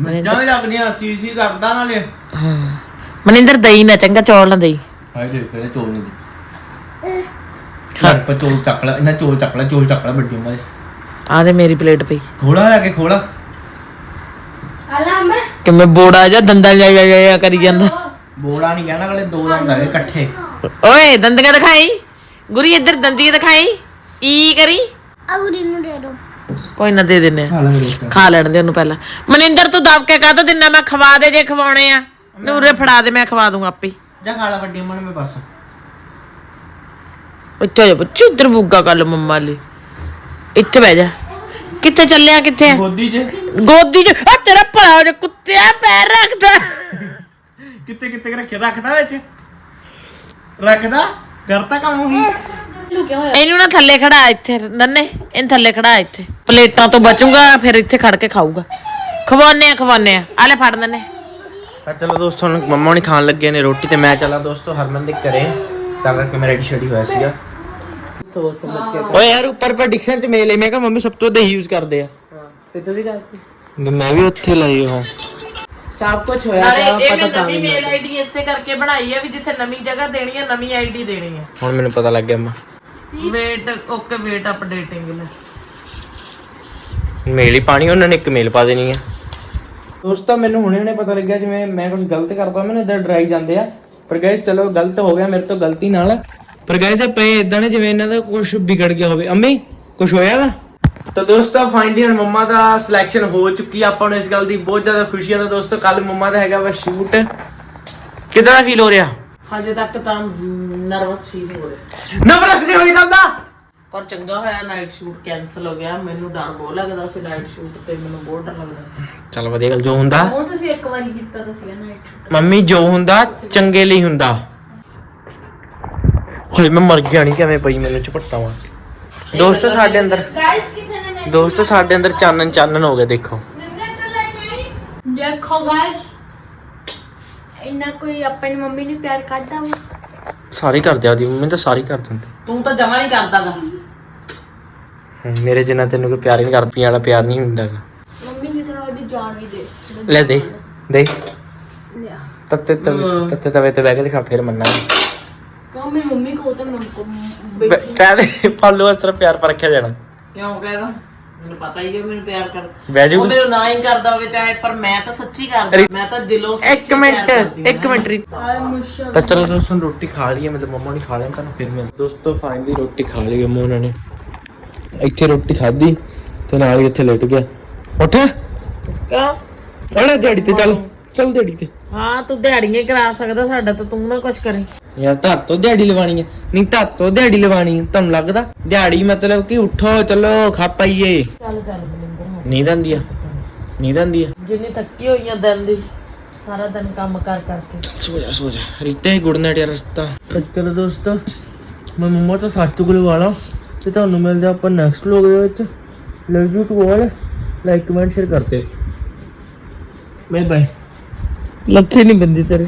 ਮੱਝਾਂ ਵੀ ਲੱਗਦੀਆਂ ਸੀ ਸੀ ਕਰਦਾ ਨਾਲੇ। ਮਨਿੰਦਰ ਦਈ ਨਾ ਚੰਗਾ ਚੌਲ ਨਾ ਦਈ। ਹਾਏ ਦੇਖ ਕਿਹੜੇ ਚੋਲ ਨੇ ਘਰ ਪਰ ਚੋਲ ਚੱਕ ਲੈ ਇਹਨਾਂ ਚੋਲ ਚੱਕ ਲੈ ਚੋਲ ਚੱਕ ਲੈ ਵੱਡੀ ਉਮਰ ਆ ਦੇ ਮੇਰੀ ਪਲੇਟ ਪਈ। ਖੋਲਾ ਹੋਇਆ ਕਿ ਖੋਲਾ। ਆਲਾ ਅੰਬਰ। ਕਿਵੇਂ ਬੋੜਾ ਜਾਂ ਦੰਦਾਂ ਜਾ ਜਾ ਜਾ ਕਰੀ ਜਾਂਦਾ। ਬੋੜਾ ਨਹੀਂ ਕਹਿਣਾ ਅਗਲੇ ਦੋ ਦੰਦ ਹੈਗੇ ਇਕੱਠੇ। ਓਏ ਦੰਦੀਆਂ ਦਿਖਾਈ। ਗੁਰੀ ਇੱਧਰ ਦੰਦੀ ਦਿਖਾਈ। ਈ ਕਰੀ। ਅਗਰੀ ਨੂੰ ਦੇ ਦੋ। ਕੋਈ ਨਾ ਦੇ ਦਿੰਨੇ ਆ। ਖਾ ਲੈਣ ਦੇ ਉਹਨੂੰ ਪਹਿਲਾਂ। ਮਨਿੰਦਰ ਤੂੰ ਦਬ ਕੇ ਕਾਹਤੋਂ ਦਿੰਨਾ ਮੈਂ ਖਵਾ ਦੇ ਜੇ ਖਵਾਉਣੇ ਆ। ਨੂਰੇ ਫੜਾ ਦੇ ਮੈਂ ਖਵਾ ਦੂੰਗਾ ਆਪੇ ਹੀ। ਜਾ ਖਾ ਲੈ ਵੱਡੀ ਉਮਰ ਮੈਂ ਬਸ। ਇੱਥੇ ਜਾ ਬੱਚੂ ਇੱਧਰ ਬੁੱਗਾ ਕਰ ਲਓ ਮੰਮਾ ਲਈ ਇੱਥੇ ਬਹਿ ਜਾ। ਕਿੱਥੇ ਚੱਲਿਆ ਕਿੱਥੇ ਗੋਦੀ 'ਚ। ਗੋਦੀ 'ਚ। ਆ ਤੇਰਾ ਭਲਾ ਹੋ ਜਾ ਕੁੱਤਿਆ ਪੈਰ ਰੱਖਦਾ। ਕਿੱਥੇ ਕਿੱਥੇ ਰੱਖਿਆ? ਰੱਖਦਾ ਵਿੱਚ? ਰੱਖਦਾ? ਕਰਤਾ ਕੰਮ ਹੀ ਲੁਕਿਆ ਹੋਇਆ ਇਹਨੂੰ ਨਾ ਥੱਲੇ ਖੜਾ ਇੱਥੇ ਨੰਨੇ ਇਹਨੂੰ ਥੱਲੇ ਖੜਾ ਇੱਥੇ। ਪਲੇਟਾਂ ਤੋਂ ਬਚੂਗਾ ਫਿਰ ਇੱਥੇ ਖੜ ਕੇ ਖਾਊਗਾ। ਖਵਾਨੇ ਆ ਖਵਾਨੇ ਆ। ਆਲੇ ਫੜ ਨੰਨੇ। ਤਾਂ ਚਲੋ ਦੋਸਤੋ ਹੁਣ ਮੰਮਾ ਨੇ ਖਾਣ ਲੱਗੇ ਨੇ ਰੋਟੀ ਤੇ ਮੈਂ ਚੱਲਾਂ ਦੋਸਤੋ ਹਰਮਨ ਦੇ ਘਰੇ। ਤਾਂ ਕਰਕੇ ਮੈਂ ਰੈਡੀ ਸ਼ੈਡੀ ਹੋਇਆ ਸੀਗਾ। ਸੋਚ ਸਮਝ ਕੇ ਓਏ ਯਾਰ ਉੱਪਰ ਪ੍ਰੈਡਿਕਸ਼ਨ ਚ ਮੇਲੇ ਮੈਂ ਕਿਹਾ ਮੰਮੀ ਸਭ ਤੋਂ ਵੱਧ ਯੂਜ਼ ਕਰਦੇ ਆ। ਤੇ ਤੂੰ ਵੀ ਕਰਤੀ? ਵੀ ਮੈਂ ਵੀ ਉੱਥੇ ਲਾਈ ਹਾਂ ਸਭ ਕੁਝ ਹੋਇਆ ਨਾਲੇ ਇਹ ਮੈਂ ਨਵੀਂ ਮੇਲ ਆਈਡੀ ਇਸੇ ਕਰਕੇ ਬਣਾਈ ਹੈ ਵੀ ਜਿੱਥੇ ਨਵੀਂ ਜਗ੍ਹਾ ਦੇਣੀ ਹੈ ਨਵੀਂ ਆਈਡੀ ਦੇਣੀ ਹੈ ਹੁਣ ਮੈਨੂੰ ਪਤਾ ਲੱਗ ਗਿਆ mama wait okay wait updating ਲੈ ਮੇਲ ਹੀ ਪਾਣੀ ਉਹਨਾਂ ਨੇ ਇੱਕ ਮੇਲ ਪਾ ਦੇਣੀ ਆ। ਦੋਸਤੋ ਮੈਨੂੰ ਹੁਣੇ ਹੁਣੇ ਪਤਾ ਲੱਗਿਆ ਜਿਵੇਂ ਮੈਂ ਕੁਝ ਗਲਤ ਕਰਦਾ ਮੈਨੂੰ ਇਧਰ ਡਰਾਈ ਜਾਂਦੇ ਆ। ਪਰ ਗਾਇਸ ਚਲੋ ਗਲਤ ਹੋ ਗਿਆ ਮੇਰੇ ਤੋਂ ਗਲਤੀ ਨਾਲ। ਪਰ ਗਾਇਸ ਇਹ ਪਏ ਇਦਾਂ ਨੇ ਜਿਵੇਂ ਇਹਨਾਂ ਦਾ ਕੁਝ ਵਿਗੜ ਗਿਆ ਹੋਵੇ। ਅੰਮੀ ਕੁਝ ਹੋਇਆ ਵਾ? ਤਾਂ ਦੋਸਤੋ ਫਾਈਨਲੀ ਹੁਣ ਮੰਮਾ ਦਾ ਸਿਲੈਕਸ਼ਨ ਹੋ ਚੁੱਕੀ ਆ। ਆਪਾਂ ਨੂੰ ਇਸ ਗੱਲ ਦੀ ਬਹੁਤ ਜ਼ਿਆਦਾ ਖੁਸ਼ੀ ਆ। ਤਾਂ ਦੋਸਤੋ ਕੱਲ ਮੰਮਾ ਦਾ ਹੈਗਾ ਵਾ ਸ਼ੂਟ ਕਿਦਾਂ ਦਾ ਫੀਲ ਹੋ ਰਿਹਾ? ਹਜੇ ਤੱਕ ਤਾਂ ਨਰਵਸ ਫੀਲ ਹੋ ਰਿਹਾ। ਨਵਰਸ ਨਹੀਂ ਹੋਈ ਜਾਂਦਾ ਪਰ ਚੰਗਾ ਹੋਇਆ ਨਾਈਟ ਸ਼ੂਟ ਕੈਨਸਲ ਹੋ ਗਿਆ। ਮੈਨੂੰ ਡਰ ਬਹੁਤ ਲੱਗਦਾ ਸੀ ਨਾਈਟ ਸ਼ੂਟ ਤੇ। ਮੈਨੂੰ ਬਹੁਤ ਡਰ ਲੱਗਦਾ। ਚਲ ਵਧੀਆ ਗੱਲ ਜੋ ਹੁੰਦਾ। ਉਹ ਤੁਸੀਂ ਇੱਕ ਵਾਰੀ ਕੀਤਾ ਤਾਂ ਸੀਗਾ ਨਾਈਟ ਮੰਮੀ ਜੋ ਹੁੰਦਾ ਚੰਗੇ ਲਈ ਹੁੰਦਾ। ਹੋਏ ਮੈਂ ਮਰ ਗਿਆ ਨਹੀਂ ਕਿਵੇਂ ਪਈ ਮੈਨੂੰ ਝਪਟਾ। ਦੋਸਤੋ ਸਾਡੇ ਅੰਦਰ ਗਾਇਸ ਦੋਸਤੋ ਸਾਡੇ ਅੰਦਰ ਚਾਨਣ ਚਾਨਣ ਹੋ ਗਿਆ ਦੇਖੋ। ਦੇਖੋ ਗਾਇਸ ਇੰਨਾ ਕੋਈ ਆਪਣੀ ਮੰਮੀ ਨੂੰ ਪਿਆਰ ਕਰਦਾ ਵਾ? ਸਾਰੇ ਕਰਦੇ ਆ ਦੀ ਮੰਮੀ ਤਾਂ ਸਾਰੇ ਕਰ ਦਿੰਦੇ। ਤੂੰ ਤਾਂ ਜਮਾ ਨਹੀਂ ਕਰਦਾਗਾ ਹਮ, ਮੇਰੇ ਜਿੰਨਾ ਤੈਨੂੰ ਕੋਈ ਪਿਆਰ ਹੀ ਨਹੀਂ ਕਰਦੀ ਵਾਲਾ ਪਿਆਰ ਨਹੀਂ ਹੁੰਦਾ ਗਾ। ਮੰਮੀ ਨੇ ਤਾਂ ਉਹਦੀ ਜਾਨ ਵੀ ਦੇ ਲੈ ਦੇ ਦੇ। ਲਿਆ। ਤੱਤੇ ਤਵੇ ਤੱਤੇ ਤਵੇ ਤੇ ਬਹਿ ਕੇ ਦਿਖਾ ਫਿਰ ਮੰਨਾ ਕਹੋ ਮੇਰੀ ਮੰਮੀ ਕੋ ਤਾਂ ਮੈਂ ਉनको ਕਹਿੰਦੇ ਫਾਲੋਅਰ ਤੇਰਾ ਪਿਆਰ ਪਰਖਿਆ ਜਾਣਾ। ਕਿਉਂ ਕਹਿਦਾ ਮੈਨੂੰ ਪਤਾ ਹੀ ਹੈ ਮੈਨੂੰ ਪਿਆਰ ਕਰ। ਬਹਿ ਉਹ ਜਾਊ ਮੈਨੂੰ ਨਾ ਹੀ ਕਰਦਾ ਹੋਵੇ ਚਾਹੇ ਪਰ ਮੈਂ ਤਾਂ ਸੱਚੀ ਕਰਦਾ ਮੈਂ ਤਾਂ ਦਿਲੋਂ ਸੱਚੀ ਇੱਕ ਮਿੰਟ ਪਿਆਰ ਕਰਦੀ ਹਾਂ। ਇੱਕ ਮਿੰਟ ਰੀ- ਆਏ ਮੁਸ਼ਕ ਤਾਂ ਚਲੋ ਦੋਸਤੋ ਰੋਟੀ ਖਾ ਲਈਏ ਮਤਲਬ ਮੰਮਾ ਨੇ ਖਾ ਲਿਆ ਤੁਹਾਨੂੰ ਫਿਰ ਮਿਲ ਦੋਸਤੋ ਫਾਈਨਲੀ ਰੋਟੀ ਖਾ ਲਈ ਮੰਮਾ ਉਹਨਾਂ ਨੇ। ਇੱਥੇ ਰੋਟੀ ਖਾਧੀ ਤੇ ਨਾਲ ਹੀ ਇੱਥੇ ਲੇਟ ਗਿਆ। ਉੱਠ। ਕਿਉਂ? ਚਲ ਦਿਹਾੜੀ ਤੇ ਚੱਲ। ਚੱਲ ਦਿਹਾੜੀ ਤੇ। ਹਾਂ ਤੂੰ ਦਿਹਾੜੀਆਂ ਹੀ ਕਰਾ ਸਕਦਾ ਸਾਡਾ ਤਾਂ ਤੂੰ ਨਾ ਕੁਝ ਕਰੇ। ਯਾਰ ਧੱਤ ਤੋਂ ਦਿਹਾੜੀ ਲਵਾਣੀ ਹੈ ਨਹੀਂ ਧੱਤ ਤੋਂ ਦਿਹਾੜੀ ਲਵਾਣੀ ਹੈ ਤੁਹਾਨੂੰ ਲੱਗਦਾ। ਦਿਹਾੜੀ ਮਤਲਬ ਕਿ ਉੱਠੋ ਚਲੋ ਖਾ ਪਾਈਏ। ਚੱਲ ਚੱਲ ਬਲਿੰਦਰ ਨੀਂਦ ਆਂਦੀ ਆ। ਨੀਂਦ ਆਂਦੀ ਆ। ਜਿੰਨੀ ਥੱਕੀ ਹੋਈਆਂ ਦਿਨ ਦੀ ਸਾਰਾ ਦਿਨ ਕੰਮ ਕਰ ਕਰਕੇ। ਸੋ ਜਾ ਸੋ ਜਾ। ਰੀਤੇ ਗੁੱਡ ਨਾਈਟ ਯਾਰ ਰਸਤਾ। ਚਲੋ ਦੋਸਤੋ ਮੈਂ ਮੰਮਾ ਤੋਂ ਸੱਚ ਗੁਲ ਵਾਲਾ ਤੇ ਤੁਹਾਨੂੰ ਮਿਲਦੇ ਆਪਾਂ ਨੈਕਸਟ ਵਲੋਗ ਦੇ ਵਿੱਚ। Love you to all like comment share ਕਰਤੇ ਬਾਏ ਬਾਏ ਲੱਖੇ ਨਹੀਂ ਬੰਦੀ ਤੇਰੇ।